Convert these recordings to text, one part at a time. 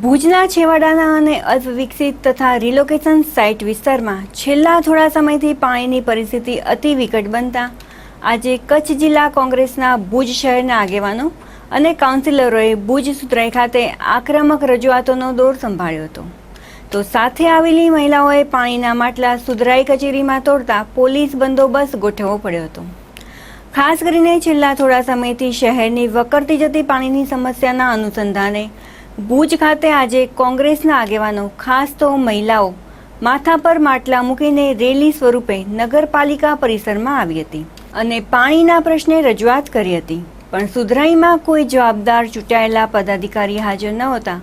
ભુજના છેવાડાના અને અલ્પવિકસિત તથા રિલોકેશન સાઇટ વિસ્તારમાં છેલ્લા થોડા સમયથી પાણીની પરિસ્થિતિ અતિ વિકટ બનતા આજે કચ્છ જિલ્લા કોંગ્રેસના ભુજ શહેરના આગેવાનો અને કાઉન્સિલરોએ ભુજ સુધરાઈ ખાતે આક્રમક રજૂઆતોનો દોર સંભાળ્યો હતો. તો સાથે આવેલી મહિલાઓએ પાણીના માટલા સુધરાઈ કચેરીમાં તોડતા પોલીસ બંદોબસ્ત ગોઠવવો પડ્યો હતો. ખાસ કરીને છેલ્લા થોડા સમયથી શહેરની વકરતી જતી પાણીની સમસ્યાના અનુસંધાને ભુજ ખાતે આજે કોંગ્રેસના આગેવાનો, ખાસ તો મહિલાઓ, માથા પર માટલા મૂકીને રેલી સ્વરૂપે નગરપાલિકા પરિસરમાં આવી હતી અને પાણીના પ્રશ્ને રજૂઆત કરી હતી. પણ સુધરાઈમાં કોઈ જવાબદાર ચૂંટાયેલા પદાધિકારી હાજર ન હતા.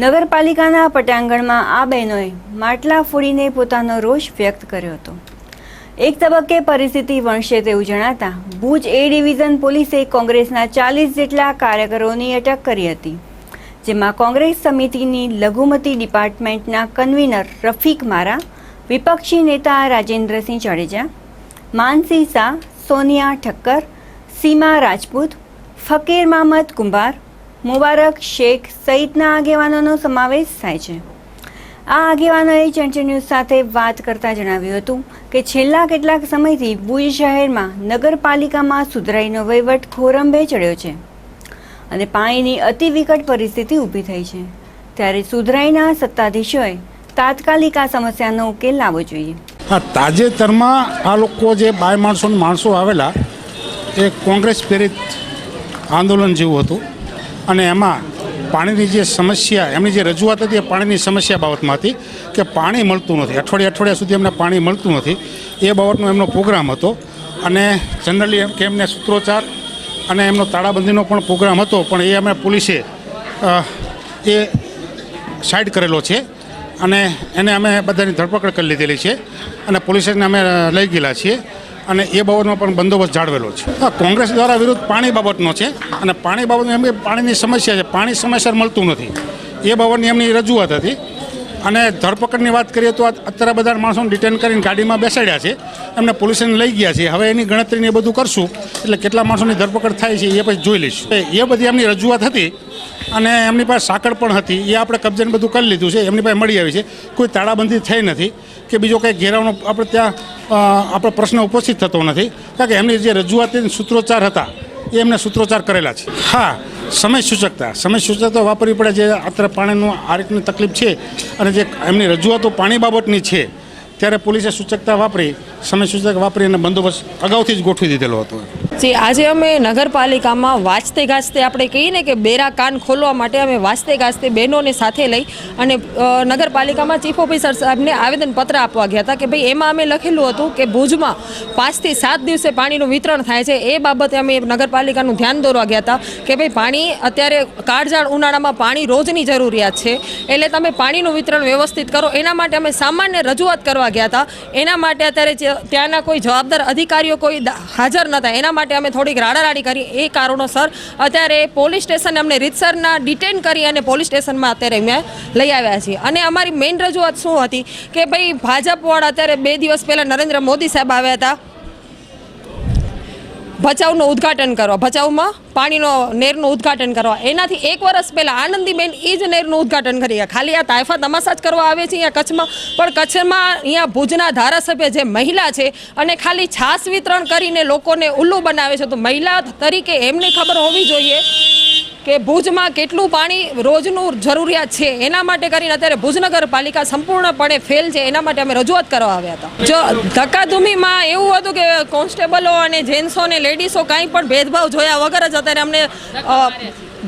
નગરપાલિકાના પટાંગણમાં આ બહેનોએ માટલા ફોડીને પોતાનો રોષ વ્યક્ત કર્યો હતો. એક તબક્કે પરિસ્થિતિ વણશે તેવું જણાતા ભુજ એ ડિવિઝન પોલીસે કોંગ્રેસના ચાલીસ જેટલા કાર્યકરોની અટક કરી હતી. જેમાં કોંગ્રેસ સમિતિની લઘુમતી ડિપાર્ટમેન્ટના કન્વીનર રફીક મારા, વિપક્ષી નેતા રાજેન્દ્રસિંહ જાડેજા માનસિંહ શાહ, સોનિયા ઠક્કર, સીમા રાજપૂત, ફકીર મામદ કુંભાર, મુબારક શેખ સહિતના આગેવાનોનો સમાવેશ થાય છે. આ આગેવાનોએ ચંચળ ન્યૂઝ સાથે વાત કરતા જણાવ્યું હતું કે છેલ્લા કેટલાક સમયથી ભુજ શહેરમાં નગરપાલિકામાં સુધરાઈનો વહીવટ ખોરંભે ચડ્યો છે. અને પાણીની અતિ વિકટ પરિસ્થિતિ ઊભી થઈ છે. ત્યારે સુધરાઈના સત્તાધીશોએ તાત્કાલિક આ સમસ્યાનો ઉકેલ લાવવો જોઈએ. હા, તાજેતરમાં આ લોકો જે બાય માણસો માણસો આવેલા, એ કોંગ્રેસ પ્રેરિત આંદોલન જેવું હતું. અને એમાં પાણીની જે સમસ્યા, એમની જે રજૂઆત હતી એ પાણીની સમસ્યા બાબતમાં હતી કે પાણી મળતું નથી. અઠવાડિયા અઠવાડિયા સુધી એમને પાણી મળતું નથી. એ બાબતનો એમનો પ્રોગ્રામ હતો. અને જનરલી કે એમને સૂત્રોચ્ચાર અને એમનો તાળાબંધીનો પણ પ્રોગ્રામ હતો, પણ એ અમે પોલીસે એ સાઈડ કરેલો છે અને એને અમે બધાની ધરપકડ કરી લીધેલી છે અને પોલીસને અમે લઈ ગયેલા છીએ અને એ બાબતનો પણ બંદોબસ્ત જાળવેલો છે. કોંગ્રેસ દ્વારા વિરુદ્ધ પાણી બાબતનો છે અને પાણી બાબતની એમ પાણીની સમસ્યા છે, પાણી સમયસર મળતું નથી. એ બાબતની એમની રજૂઆત હતી અને ધરપકડની વાત કરીએ તો અત્યારે બધા માણસોને ડિટેન કરીને ગાડીમાં બેસાડ્યા છે. એમને પોલીસને લઈ ગયા છે. હવે એની ગણતરીને એ બધું કરશું. એટલે કેટલા માણસોની ધરપકડ થાય છે એ પછી જોઈ લઈશું. એ બધી એમની રજૂઆત હતી અને એમની પાસે સાંકળ પણ હતી. એ આપણે કબજાને બધું કરી લીધું છે. એમની પાસે મળી આવી છે. કોઈ તાળાબંધી થઈ નથી કે બીજો કંઈ ઘેરાવનો આપણે ત્યાં આપણો પ્રશ્ન ઉપસ્થિત થતો નથી. કારણ કે એમની જે રજૂઆત સૂત્રોચ્ચાર હતા એ એમને સૂત્રોચ્ચાર કરેલા છે. હા, સમય સૂચકતા. સમય સૂચકતા વાપરવી પડે જે અત્યારે પાણીનું આ રીતની તકલીફ છે અને જે એમની રજૂઆતો પાણી બાબતની છે, ત્યારે પોલીસે સૂચકતા વાપરી, સમય સૂચક વાપરી અને બંદોબસ્ત અગાઉથી જ ગોઠવી દીધેલો હતો. જે, આજે અમે નગરપાલિકામાં વાંચતે ગાજતે આપણે કહીએ ને કે બેરા કાન ખોલવા માટે અમે વાંચતે ગાજતે બહેનોને સાથે લઈ અને નગરપાલિકામાં ચીફ ઓફિસર સાહેબને આવેદનપત્ર આપવા ગયા હતા કે ભાઈ, એમાં અમે લખેલું હતું કે ભુજમાં પાંચથી સાત દિવસે પાણીનું વિતરણ થાય છે. એ બાબતે અમે નગરપાલિકાનું ધ્યાન દોરવા ગયા હતા કે ભાઈ, પાણી અત્યારે કાળઝાળ ઉનાળામાં પાણી રોજની જરૂરિયાત છે. એટલે તમે પાણીનું વિતરણ વ્યવસ્થિત કરો. એના માટે અમે સામાન્ય રજૂઆત કરવા ગયા હતા. એના માટે અત્યારે ત્યાંના કોઈ જવાબદાર અધિકારીઓ કોઈ હાજર નહોતા એના માટે અમે થોડીક રાડારાડી કરી. એ કારણોસર અત્યારે પોલીસ સ્ટેશન અમને રીતસરના ડિટેન કરી અને પોલીસ સ્ટેશનમાં અત્યારે અમે લઈ આવ્યા છીએ. અને અમારી મેઇન રજૂઆત શું હતી કે ભાઈ ભાજપવાળા અત્યારે બે દિવસ પહેલાં નરેન્દ્ર મોદી સાહેબ આવ્યા હતા. ભચાઉનું ઉદ્ઘાટન કરવા, ભચાઉમાં પાણીનો નેરનું ઉદ્ઘાટન કરવા. એનાથી એક વર્ષ પહેલાં આનંદીબેન એ જ નેરનું ઉદ્ઘાટન કરી ખાલી આ તાયફા તમાશા જ કરવા આવે છે અહીંયા કચ્છમાં, પણ કચ્છમાં અહીંયા ભુજના ધારાસભ્ય જે મહિલા છે અને ખાલી છાસ વિતરણ કરીને લોકોને ઉલ્લુ બનાવે છે, તો મહિલા તરીકે એમને ખબર હોવી જોઈએ કે ભુજમાં કેટલું પાણી રોજનું જરૂરિયાત છે? એના માટે કરીને અત્યારે ભુજ નગરપાલિકા સંપૂર્ણપણે ફેલ છે. એના માટે અમે રજૂઆત કરવા આવ્યા હતા. જો ધક્કાધૂમીમાં એવું હતું કે કોન્સ્ટેબલો અને જેન્ટ્સો અને લેડીસો કાંઈ પણ ભેદભાવ જોયા વગર જ અત્યારે અમને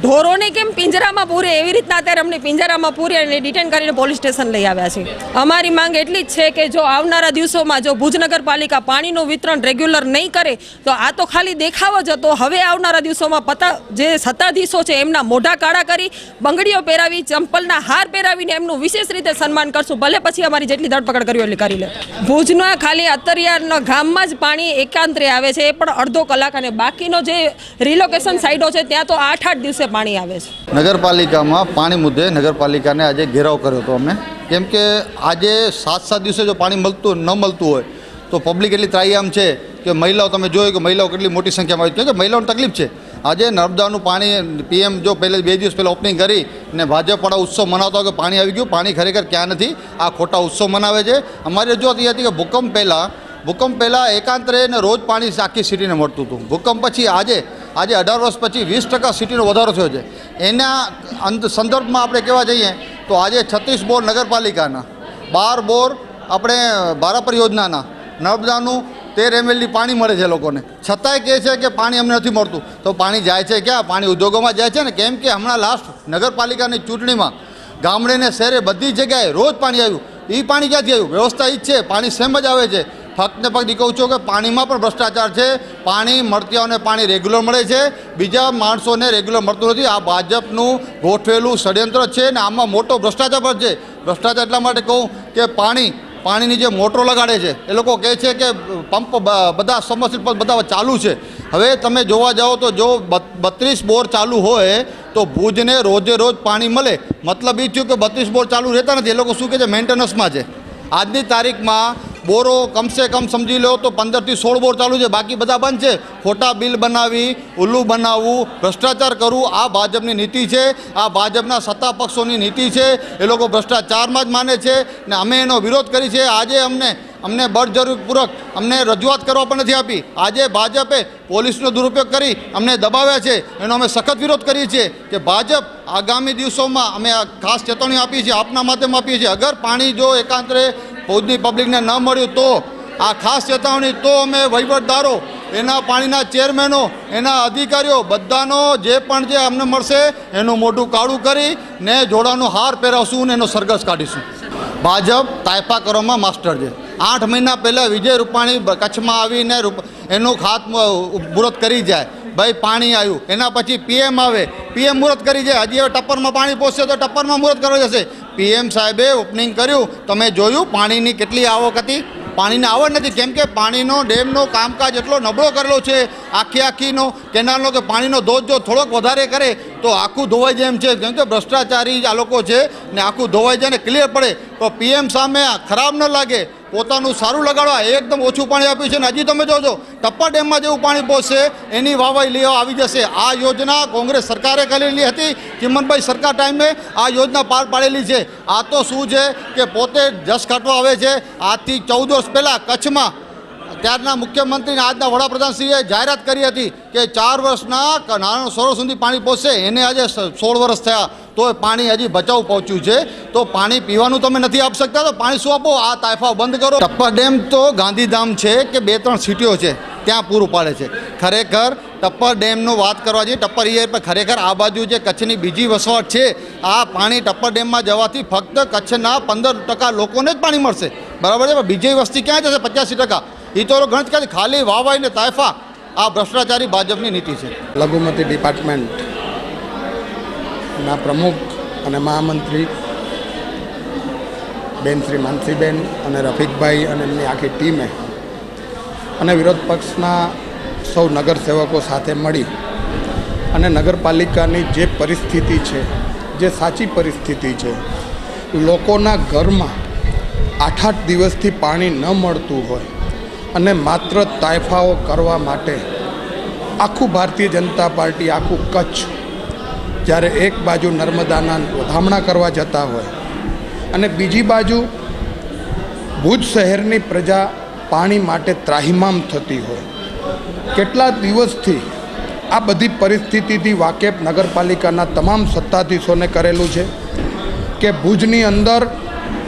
ઢોરોને કેમ પિંજરામાં પૂરે? એવી રીતના અત્યારે અમને પિંજરામાં પૂરી અને ડિટેન કરીને પોલીસ સ્ટેશન લઈ આવ્યા છે. અમારી માંગ એટલી જ છે કે જો આવનારા દિવસોમાં જો ભુજ નગરપાલિકા પાણીનું વિતરણ રેગ્યુલર નહીં કરે, તો આ તો ખાલી દેખાવ જ હતો. હવે આવનારા દિવસોમાં પતા જે સત્તાધીશો છે એમના મોઢા કાળા કરી, બંગડીઓ પહેરાવી, ચંપલના હાર પહેરાવીને એમનું વિશેષ રીતે સન્માન કરશું. ભલે પછી અમારી જેટલી ધરપકડ કરવી એટલી કરી લે. ભુજના ખાલી અત્તરિયાના ગામમાં જ પાણી એકાંતરે આવે છે. એ પણ અડધો કલાક અને બાકીનો જે રિલોકેશન સાઇડો છે, ત્યાં તો આઠ આઠ દિવસે પાણી આવે છે. નગરપાલિકામાં પાણી મુદ્દે નગરપાલિકાને આજે ઘેરાવ કર્યો હતો અમે. કેમ કે આજે સાત સાત દિવસે જો પાણી મળતું ન મળતું હોય, તો પબ્લિક એટલી ત્રાયામ છે કે મહિલાઓ તમે જોયું કે મહિલાઓ કેટલી મોટી સંખ્યામાં આવી છે. કે મહિલાઓને તકલીફ છે. આજે નર્મદાનું પાણી, પીએમ જો પહેલે બે દિવસ પહેલાં ઓપનિંગ કરી ને ભાજપવાળા ઉત્સવ મનાવતા હોય કે પાણી આવી ગયું, પાણી ખરેખર ક્યાં નથી, આ ખોટા ઉત્સવ મનાવે છે. અમારી રજૂઆત એ હતી કે ભૂકંપ પહેલાં ભૂકંપ પહેલાં એકાંતરે ને રોજ પાણી આખી સિટીને મળતું હતું. ભૂકંપ પછી આજે આજે અઢાર વર્ષ પછી વીસ ટકા સિટીનો વધારો થયો છે. એના અંત સંદર્ભમાં આપણે કહેવા જઈએ તો આજે છત્રીસ બોર નગરપાલિકાના, બાર બોર આપણે ભારાપર યોજનાના નર્મદાનું તેર એમએલડી પાણી મળે છે લોકોને. છતાંય કહે છે કે પાણી અમને નથી મળતું. તો પાણી જાય છે ક્યાં? પાણી ઉદ્યોગોમાં જાય છે ને? કેમ કે હમણાં લાસ્ટ નગરપાલિકાની ચૂંટણીમાં ગામડે ને શહેરે બધી જગ્યાએ રોજ પાણી આવ્યું. એ પાણી ક્યાંથી આવ્યું? વ્યવસ્થા એ જ છે. પાણી સેમ જ આવે છે. ફક્ત ને ફક્ત કહું છું કે પાણીમાં પણ ભ્રષ્ટાચાર છે. પાણી મળતીઓને પાણી રેગ્યુલર મળે છે. બીજા માણસોને રેગ્યુલર મળતું નથી. આ ભાજપનું ગોઠવેલું ષડયંત્ર છે ને આમાં મોટો ભ્રષ્ટાચાર પણ છે. ભ્રષ્ટાચાર એટલા માટે કહું કે પાણી, પાણીની જે મોટરો લગાડે છે, એ લોકો કહે છે કે પંપ બધા સમરસીલ પંપ બધા ચાલુ છે. હવે તમે જોવા જાઓ તો જો બત્રીસ બોર ચાલુ હોય તો ભુજને રોજે રોજ પાણી મળે. મતલબ એ થયું કે બત્રીસ બોર ચાલુ રહેતા નથી. એ લોકો શું કહે છે? મેન્ટેનન્સમાં છે. આજની તારીખમાં બોરો કમસે કમ સમજી લો તો પંદરથી સોળ બોર ચાલુ છે. બાકી બધા બંધ છે. ખોટા બિલ બનાવી, ઉલ્લુ બનાવવું, ભ્રષ્ટાચાર કરવું, આ ભાજપની નીતિ છે. આ ભાજપના સત્તા પક્ષોની નીતિ છે. એ લોકો ભ્રષ્ટાચારમાં જ માને છે ને અમે એનો વિરોધ કરી છે. આજે અમને અમને બળજરૂરપૂર્વક અમને રજૂઆત કરવા પણ નથી આપી. આજે ભાજપે પોલીસનો દુરુપયોગ કરી અમને દબાવ્યા છે. એનો અમે સખત વિરોધ કરીએ છીએ કે ભાજપ આગામી દિવસોમાં અમે ખાસ ચેતવણી આપીએ છીએ, આપના માધ્યમ આપીએ છીએ. અગર પાણી જો એકાંતરે ભુજની પબ્લિકને ન મળ્યું તો, આ ખાસ ચેતવણી તો અમે વહીવટદારો, એના પાણીના ચેરમેનો, એના અધિકારીઓ, બધાનો જે પણ જે અમને મળશે, એનું મોઢું કાળું કરી, ને જોડાનો હાર પહેરાવશું ને એનો સરઘસ કાઢીશું. ભાજપ તાયફા કરવામાં માસ્ટર છે. આઠ મહિના પહેલાં વિજય રૂપાણી કચ્છમાં આવીને એનું ખાત મુહૂર્ત કરી જાય. ભાઈ, પાણી આવ્યું. એના પછી પીએમ આવે. પીએમ મુહૂર્ત કરી જાય. હજી હવે ટપ્પરમાં પાણી પહોંચશે તો ટપ્પરમાં મુહૂર્ત કરવા જશે. પીએમ સાહેબે ઓપનિંગ કર્યું. તમે જોયું પાણીની કેટલી આવક હતી? પાણીની આવક નથી. કેમ કે પાણીનો, ડેમનો કામકાજ એટલો નબળો કરેલો છે, આખી આખીનો, કેનાલનો કે પાણીનો ધોધ જો થોડોક વધારે કરે, તો આખું ધોવાઈ જાય એમ છે. કેમ કે ભ્રષ્ટાચારી આ લોકો છે ને આખું ધોવાઈ જાય ને ક્લિયર પડે. તો પીએમ સામે ખરાબ ન લાગે. પોતાનું સારું લગાડવા એકદમ ઓછું પાણી આપ્યું છે અને હજી તમે જોજો, ટપ્પા ડેમમાં જેવું પાણી પહોંચશે એની વાવાઈ લેવા આવી જશે. આ યોજના કોંગ્રેસ સરકારે કરેલી હતી, ચિમનભાઈ સરકાર ટાઈમે આ યોજના પાર પાડેલી છે. આ તો શું છે કે પોતે જસ કાઢવા આવે છે. આજથી ચૌદ વર્ષ પહેલાં કચ્છમાં ત્યારના મુખ્યમંત્રી આજના વડાપ્રધાનશ્રીએ જાહેરાત કરી હતી કે ચાર વર્ષના નારાયણ સરોવર સુધી પાણી પહોંચશે એને આજે સોળ વર્ષ થયા તો પાણી હજી બચાવ પહોંચ્યું છે. તો પાણી પીવાનું તમે નથી આપી શકતા, તો પાણી શું આપો? આ તાયફા બંધ કરો. ટપ્પા ડેમ તો ગાંધીધામ છે કે બે ત્રણ સિટીઓ છે, ત્યાં પૂરું પાડે છે. ખરેખર ટપ્પર ડેમનો વાત કરવા જઈએ ટપ્પર ઈયર પર ખરેખર આ બાજુ જે કચ્છની બીજી વસવાટ છે, આ પાણી ટપ્પર ડેમમાં જવાથી ફક્ત કચ્છના પંદર ટકા લોકોને જ પાણી મળશે. બરાબર છે? બીજી વસ્તી ક્યાં જશે? પચાસી ટકા. એ તો ગણત કરે ખાલી વાવાઈ ને તાયફા આ ભ્રષ્ટાચારી ભાજપની નીતિ છે. લઘુમતી ડિપાર્ટમેન્ટ ના પ્રમુખ અને મહામંત્રી બેન શ્રી માનસીબેન અને રફીકભાઈ અને એમની આખી ટીમે અને વિરોધ પક્ષના સૌ નગરસેવકો સાથે મળી અને નગરપાલિકાની જે પરિસ્થિતિ છે, જે સાચી પરિસ્થિતિ છે, લોકોના ઘરમાં આઠ આઠ દિવસથી પાણી ન મળતું હોય અને માત્ર તાયફાઓ કરવા માટે આખું ભારતીય જનતા પાર્ટી, આખું કચ્છ જ્યારે એક બાજુ નર્મદાના વધામણા કરવા જતા હોય અને બીજી બાજુ ભુજ શહેરની પ્રજા પાણી માટે ત્રાહિમામ થતી હોય. કેટલા દિવસથી આ બધી પરિસ્થિતિથી વાકેફ નગરપાલિકાના તમામ સત્તાધીશોને કરેલું છે કે ભુજની અંદર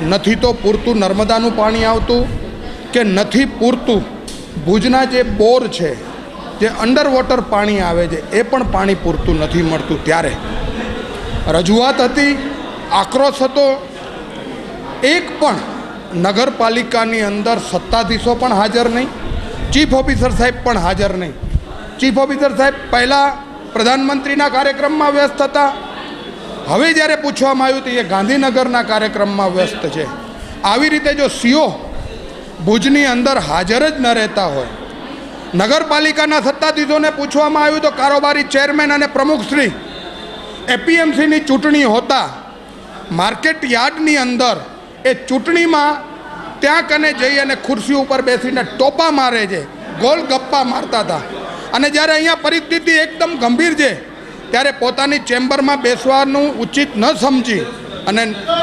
નથી તો પૂરતું નર્મદાનું પાણી આવતું કે નથી પૂરતું. ભુજના જે બોર છે, જે અંડર વોટર પાણી આવે છે, એ પણ પાણી પૂરતું નથી મળતું ત્યારે. રજૂઆત હતી, આક્રોશ હતો. એક પણ નગરપાલિકાની અંદર સત્તાધીશો પણ હાજર નહીં. ચીફ ઓફિસર સાહેબ પણ હાજર નહીં. ચીફ ઓફિસર સાહેબ પહેલાં પ્રધાનમંત્રીના કાર્યક્રમમાં વ્યસ્ત હતા. હવે જ્યારે પૂછવામાં આવ્યું તો એ ગાંધીનગરના કાર્યક્રમમાં વ્યસ્ત છે. આવી રીતે જો સીઓ ભુજની અંદર હાજર જ ન રહેતા હોય. નગરપાલિકાના સત્તાધીશોને પૂછવામાં આવ્યું તો કારોબારી ચેરમેન અને પ્રમુખશ્રી એપીએમસીની ચૂંટણી હોતા માર્કેટ યાર્ડની અંદર એ ચૂંટણીમાં ત્યાં કને જઈ અને ખુરશી ઉપર બેસીને ટોપા મારે છે, ગોલ ગપ્પા મારતા હતા. અને જ્યારે અહીંયા પરિસ્થિતિ એકદમ ગંભીર છે, ત્યારે પોતાની ચેમ્બરમાં બેસવાનું ઉચિત ન સમજી અને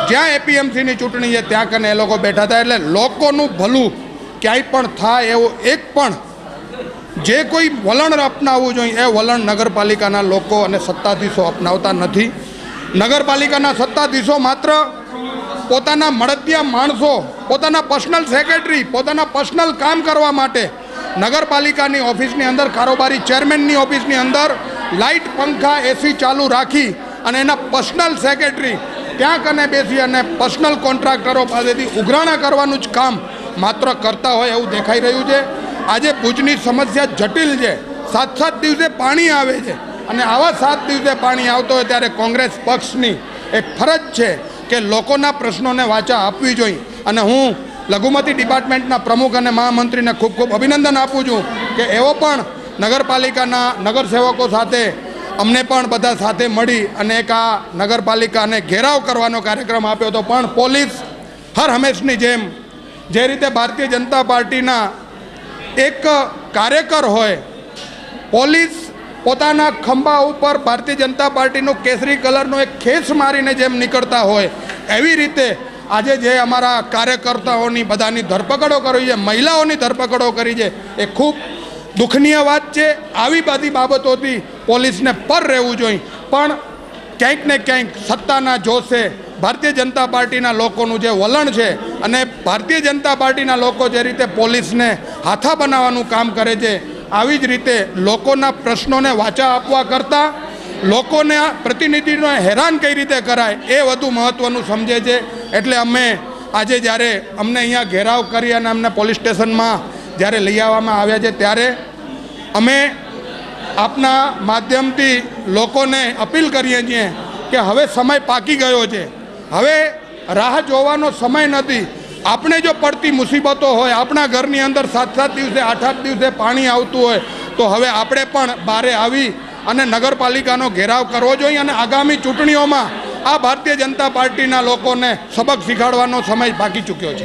જ્યાં એપીએમસીની ચૂંટણી છે, ત્યાં કને એ લોકો બેઠા હતા એટલે લોકોનું ભલું ક્યાંય પણ થાય એવું એક પણ જે કોઈ વલણ અપનાવવું જોઈએ, એ વલણ નગરપાલિકાના લોકો અને સત્તાધીશો અપનાવતા નથી. નગરપાલિકાના સત્તાધીશો માત્ર પોતાના મળતિયા માણસો, પોતાના પર્સનલ સેક્રેટરી, પોતાના પર્સનલ કામ કરવા માટે નગરપાલિકાની ઓફિસની અંદર, કારોબારી ચેરમેનની ઓફિસની અંદર લાઇટ પંખા, એસી ચાલુ રાખી અને એના પર્સનલ સેક્રેટરી ત્યાં કને બેસી અને પર્સનલ કોન્ટ્રાક્ટરો પાસેથી ઉઘરાણા કરવાનું જ કામ માત્ર કરતા હોય એવું દેખાઈ રહ્યું છે. આજે ભુજની સમસ્યા જટિલ છે. સાત સાત દિવસે પાણી આવે છે અને આવા સાત દિવસે પાણી આવતો હોય ત્યારે કોંગ્રેસ પક્ષની એક ફરજ છે કે લોકોના પ્રશ્નોને વાચા આપવી જોઈએ. અને હું લઘુમતી ડિપાર્ટમેન્ટના પ્રમુખ અને મહામંત્રીને ખૂબ ખૂબ અભિનંદન આપું છું કે એવો પણ નગરપાલિકાના નગરસેવકો સાથે અમને પણ બધા સાથે મળી અને એક આ નગરપાલિકાને ઘેરાવ કરવાનો કાર્યક્રમ આપ્યો હતો. પણ પોલીસ હર હંમેશની જેમ જે રીતે ભારતીય જનતા પાર્ટીના એક કાર્યકર હોય, પોલીસ પોતાના ખંભા ઉપર ભારતીય જનતા પાર્ટીનું કેસરી કલરનો એક ખેસ મારીને જેમ નીકળતા હોય, એવી રીતે આજે જે અમારા કાર્યકર્તાઓની બધાની ધરપકડો કરી છે, મહિલાઓની ધરપકડો કરી છે, એ ખૂબ દુઃખનીય વાત છે. આવી બધી બાબતોથી પોલીસને પર રહેવું જોઈએ. પણ ક્યાંક ને ક્યાંક સત્તાના જોશે. ભારતીય જનતા પાર્ટીના લોકોનું જે વલણ છે અને ભારતીય જનતા પાર્ટીના લોકો જે રીતે પોલીસને હાથા બનાવવાનું કામ કરે છે, આવી જ રીતે લોકોના પ્રશ્નોને વાચા આપવા કરતાં, લોકોને પ્રતિનિધિને હેરાન કઈ રીતે કરાય એ વધુ મહત્ત્વનું સમજે છે. એટલે અમે આજે જ્યારે અમને અહીંયા ઘેરાવ કરી અને અમને પોલીસ સ્ટેશનમાં જ્યારે લઈ આવવામાં આવ્યા છે, ત્યારે અમે આપના માધ્યમથી લોકોને અપીલ કરીએ છીએ કે હવે સમય પાકી ગયો છે. હવે રાહ જોવાનો સમય નથી. આપણે જો પડતી મુસીબતો હોય, આપણા ઘરની અંદર સાત સાત દિવસે આઠ આઠ દિવસે પાણી આવતું હોય, તો હવે આપણે પણ બારે આવી અને નગરપાલિકાનો ઘેરાવ કરવો જોઈએ અને આગામી ચૂંટણીઓમાં આ ભારતીય જનતા પાર્ટીના લોકોને સબક શીખવાડવાનો સમય બાકી ચૂક્યો છે.